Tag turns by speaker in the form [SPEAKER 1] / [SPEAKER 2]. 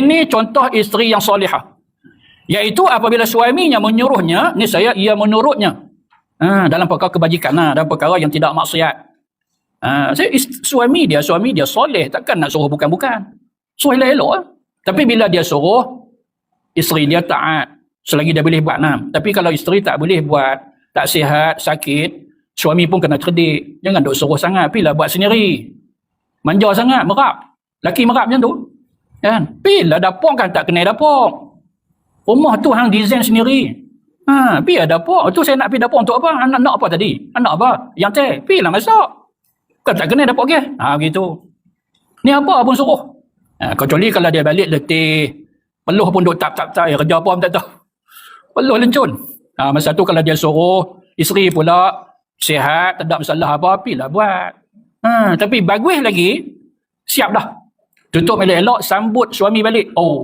[SPEAKER 1] Ini contoh isteri yang solehah. Iaitu apabila suaminya menyuruhnya, ni saya ia menurutnya. Ha, dalam perkara kebajikan, ha, dalam perkara yang tidak maksiat. Ha, saya, ist- suami dia, suami dia soleh. Takkan nak suruh bukan-bukan. Suruh elok-elok. lah. Tapi bila dia suruh, isteri dia taat. Selagi dia boleh buat. Nah. Tapi kalau isteri tak boleh buat, tak sihat, sakit, suami pun kena cerdik. Jangan duk suruh sangat. Pilah buat sendiri. Manja sangat, merap. Laki merap macam tu. Kan? Pilah dapur kan tak kena dapur. Rumah tu hang design sendiri. Ha, ada dapur. Tu saya nak pi dapur untuk apa? Anak nak apa tadi? Anak apa? Yang teh. Pi lah masak. Kan tak kena dapur ke? Ha, gitu. Ni apa pun suruh. Ha, kecuali kalau dia balik letih. Peluh pun duk tap-tap-tap. Ya, kerja apa pun tak tahu. Peluh lencun. Ha, masa tu kalau dia suruh, isteri pula sihat, tak ada masalah apa, pi lah buat. Ha, tapi bagus lagi, siap dah. Tutup elok-elok, sambut suami balik. Oh,